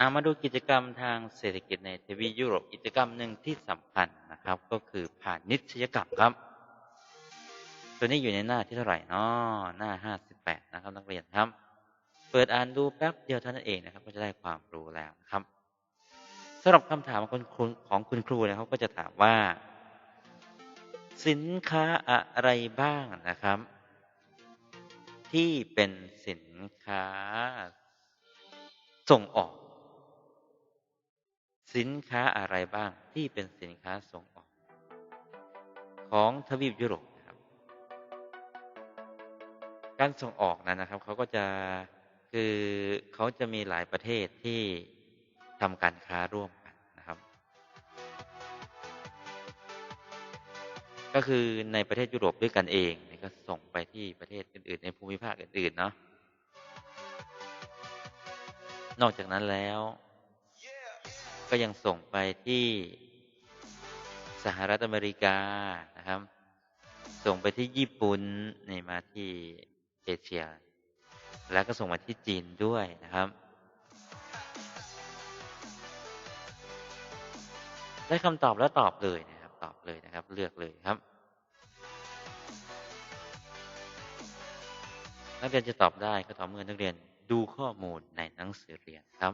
อามาดูกิจกรรมทางเศรษฐกิจในทวียุโรปกิจกรรมหนึ่งที่สำคัญนะครับ ก็คือผ่านนิชยกรรมครับ ตัวนี้อยู่ในหน้าที่เท่าไหร่นาะหน้าห้าสิบแปดนะครับนักเรียนครับ เปิดอ่านดูแป๊บเดียวเท่านั้นเองนะครับ ก็จะได้ความรู้แล้วนะครับสำหรับคำถามของคุณของคุณครูนะครับก็จะถามว่า สินค้าอะไรบ้างนะครับ ที่เป็นสินค้าส่งออก สินค้าอะไรบ้างที่เป็นสินค้าส่งออก ของทวีปยุโรปนะครับ การส่งออกนั้นนะครับเขาก็จะคือเขาจะมีหลายประเทศที่ทำการค้าร่วมกันนะครับ ก็คือในประเทศยุโรปด้วยกันเองก็ส่งไปที่ประเทศอื่น ๆ ในภูมิภาคอื่น ๆ เนาะนอกจากนั้นแล้ว ก็ยังส่งไปที่สหรัฐอเมริกานะครับ ส่งไปที่ญี่ปุ่นนี่มาที่เอเชีย แล้วก็ส่งมาที่จีนด้วยนะครับ ได้คำตอบแล้วตอบเลยนะครับ ตอบเลยนะครับ เลือกเลยครับ นักเรียนจะตอบได้ก็ต่อเมื่อนักเรียนดูข้อมูลในหนังสือเรียนครับ